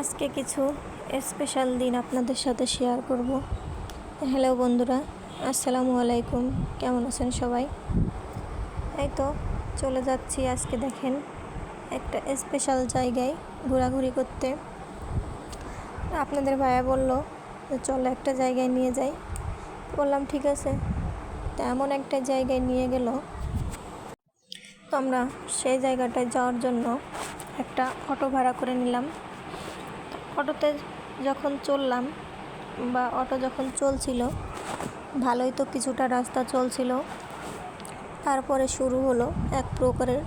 আজকে কিছু স্পেশাল দিন আপনাদের সাথে শেয়ার করব। হ্যালো বন্ধুরা, আসসালামু আলাইকুম। কেমন আছেন সবাই? এই তো, চলে যাচ্ছি আজকে দেখেন একটা স্পেশাল জায়গায় ঘোরাঘুরি করতে। আপনাদের ভাইয়া বলল যে, চলো একটা জায়গায় নিয়ে যাই। বললাম, ঠিক আছে। তো এমন একটা জায়গায় নিয়ে গেল। তো আমরা সেই জায়গাটায় যাওয়ার জন্য একটা অটো ভাড়া করে নিলাম। অটোতে যখন চললাম বা অটো যখন চলছিল, ভালোই তো কিছুটা রাস্তা চলছিল। তারপরে শুরু হলো এক প্রকারের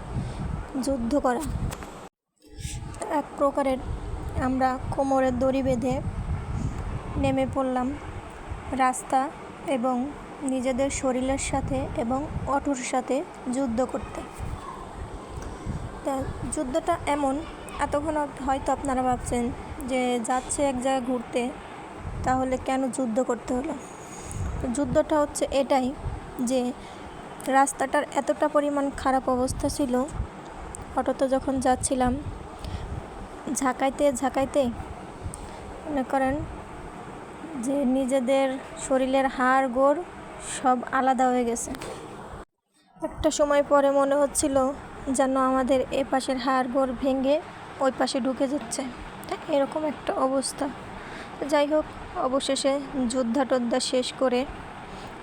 যুদ্ধ করা। এক প্রকারের আমরা কোমরের দড়ি বেঁধে নেমে পড়লাম রাস্তা এবং নিজেদের শরীরের সাথে এবং অটোর সাথে যুদ্ধ করতে। তা যুদ্ধটা এমন, এতক্ষণ হয়তো আপনারা ভাবছেন যে যাচ্ছে এক জায়গায় ঘুরতে, তাহলে কেন যুদ্ধ করতে হলো? যুদ্ধটা হচ্ছে এটাই যে রাস্তাটার এতটা পরিমাণ খারাপ অবস্থা ছিল, অটোতে যখন যাচ্ছিলাম, ঝাঁকাইতে ঝাঁকাইতে মনে করেন যে নিজেদের শরীরের হাড় গোড় সব আলাদা হয়ে গেছে। একটা সময় পরে মনে হচ্ছিল যেন আমাদের এ পাশের হাড় গোড় ভেঙে ওই পাশে ঢুকে যাচ্ছে। এরকম একটা অবস্থা। যাই হোক, অবশেষে যুদ্ধা শেষ করে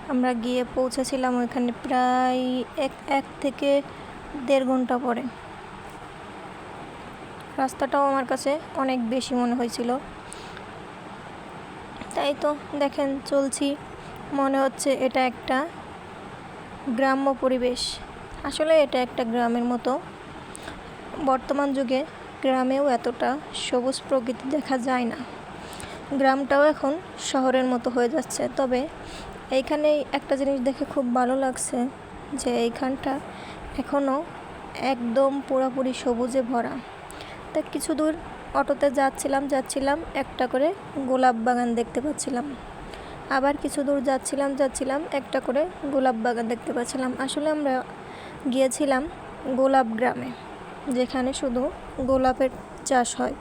আমরা গিয়ে পৌঁছেছিলাম ওইখানে প্রায় এক এক থেকে দেড় ঘণ্টা পরে। রাস্তাটাও আমার কাছে অনেক বেশি মনে হয়েছিল। তাই তো দেখেন চলছি, মনে হচ্ছে এটা একটা গ্রাম্য পরিবেশ। আসলে এটা একটা গ্রামের মতো। বর্তমান যুগে গ্রামেও এতটা সবুজ প্রকৃতি দেখা যায় না। গ্রামটাও এখন শহরের মতো হয়ে যাচ্ছে। তবে এইখানে একটা জিনিস দেখে খুব ভালো লাগছে যে এইখানটা এখনও একদম পুরোপুরি সবুজে ভরা। তা কিছু দূর অটোতে যাচ্ছিলাম যাচ্ছিলাম, একটা করে গোলাপ বাগান দেখতে পাচ্ছিলাম। আবার কিছু দূর যাচ্ছিলাম যাচ্ছিলাম, একটা করে গোলাপ বাগান দেখতে পাচ্ছিলাম। আসলে আমরা গিয়েছিলাম গোলাপ গ্রামে। যেখানে শুধু গোলাপের চাষ হয়।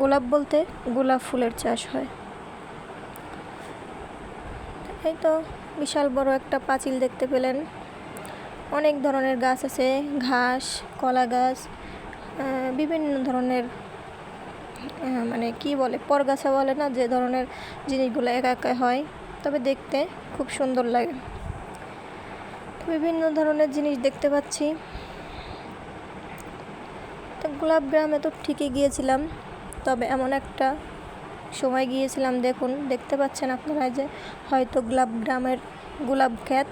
গোলাপ বলতে গোলাপ ফুলের চাষ হয়। এই তো বিশাল বড় একটা পাঁচিল দেখতে পেলেন। অনেক ধরনের গাছ আছে, ঘাস, কলা গাছ বিভিন্ন ধরনের মানে কি বলে, পরগাছা বলে না, যে ধরনের জিনিসগুলো একা একা হয়, তবে দেখতে খুব সুন্দর লাগে। বিভিন্ন ধরনের জিনিস দেখতে পাচ্ছি। গোলাপ গ্রামে তো ঠিকই গিয়েছিলাম, তবে এমন একটা সময় গিয়েছিলাম, দেখুন, দেখতে পাচ্ছেন আপনারা যে, হয়তো গোলাপ গ্রামের গোলাপ ক্ষেত।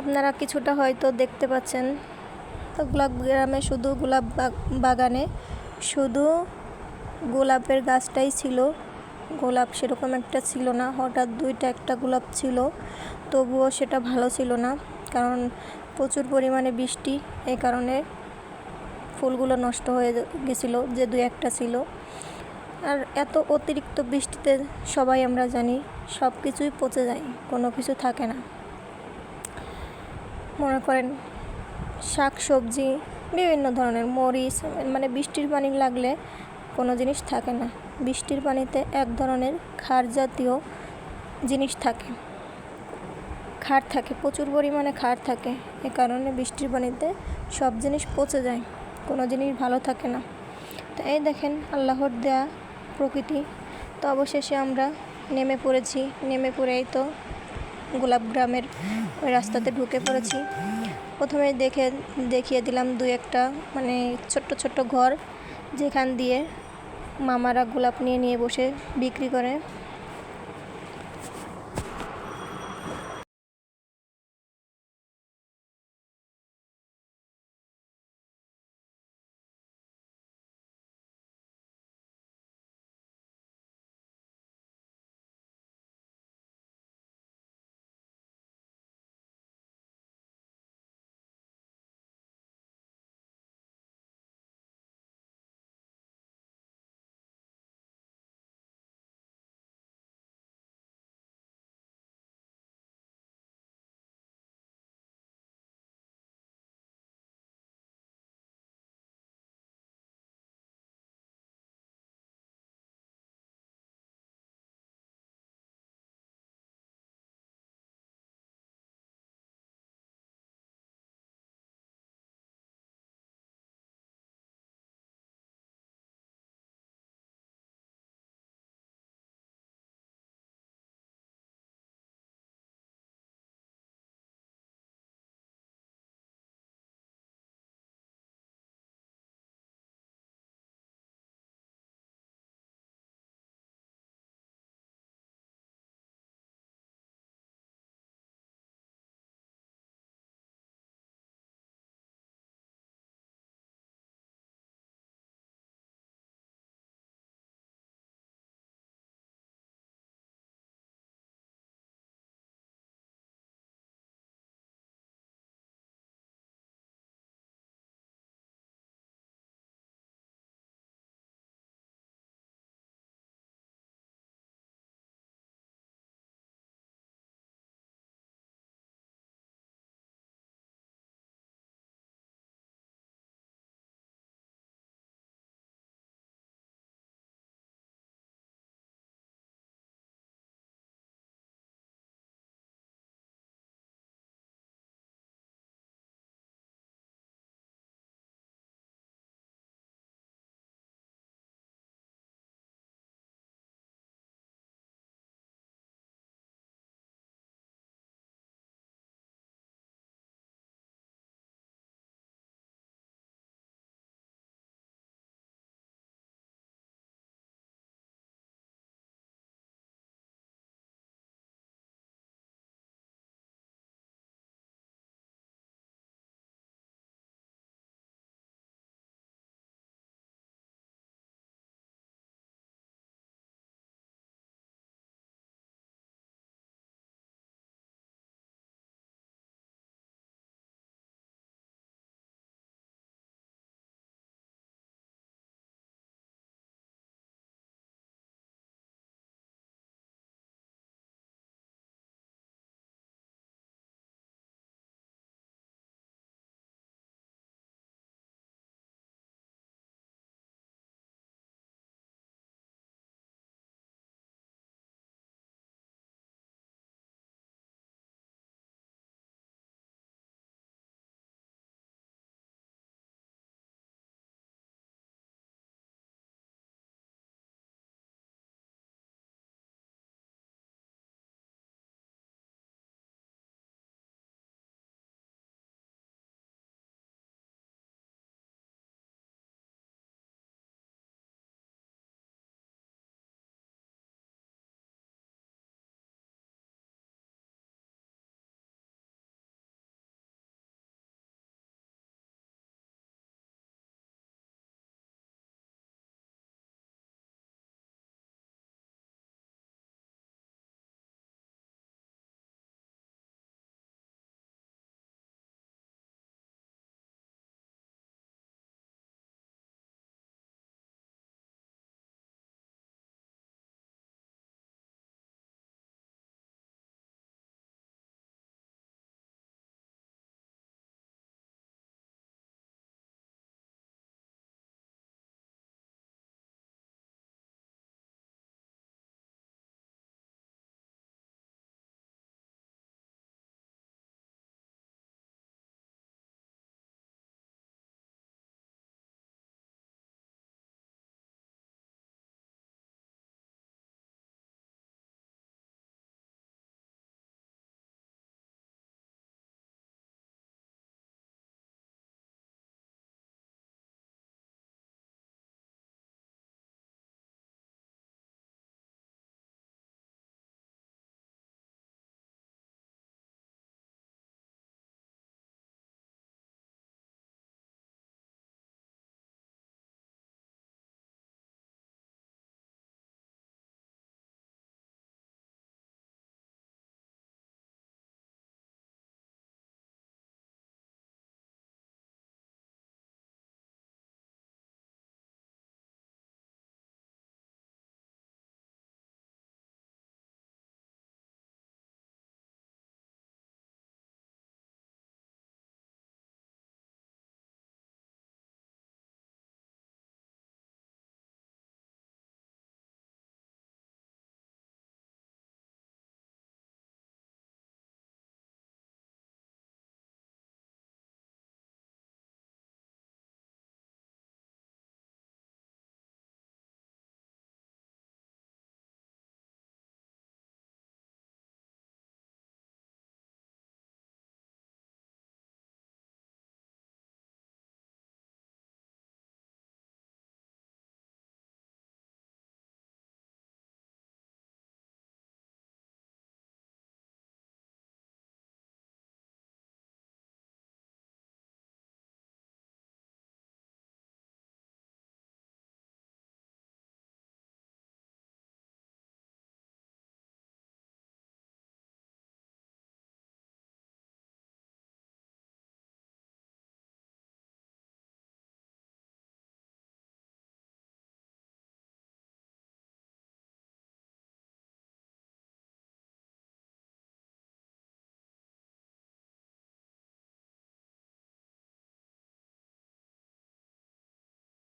আপনারা কিছুটা হয়তো দেখতে পাচ্ছেন, তো গোলাপ গ্রামে শুধু গোলাপ বাগানে শুধু গোলাপের গাছটাই ছিল, গোলাপ সেরকম একটা ছিল না, হঠাৎ দুইটা একটা গোলাপ ছিল, তবুও সেটা ভালো ছিল না, কারণ প্রচুর পরিমাণে বৃষ্টি এই কারণে ফুলগুলো নষ্ট হয়ে গেছিল, যে দু একটা ছিল। আর এত অতিরিক্ত বৃষ্টিতে সবাই আমরা জানি সব কিছুই পচে যায়, কোনো কিছু থাকে না। মনে করেন শাক, সবজি, বিভিন্ন ধরনের মরিচ মানে বৃষ্টির পানি লাগলে কোনো জিনিস থাকে না। বৃষ্টির পানিতে এক ধরনের ক্ষার জাতীয় জিনিস থাকে। ক্ষার থাকে, প্রচুর পরিমাণে ক্ষার থাকে। এ কারণে বৃষ্টির পানিতে সব জিনিস পচে যায়। কোনো জিনিস ভালো থাকে না। তো এই দেখেন, আল্লাহর দেয়া প্রকৃতি। তো অবশেষে আমরা নেমে পড়েছি। নেমে পড়েই তো গোলাপ গ্রামের ওই রাস্তাতে ঢুকে পড়েছি। প্রথমে দেখে, দেখিয়ে দিলাম দু একটা মানে ছোট্ট ছোট্ট ঘর, যেখান দিয়ে মামারা গোলাপ নিয়ে নিয়ে বসে বিক্রি করে।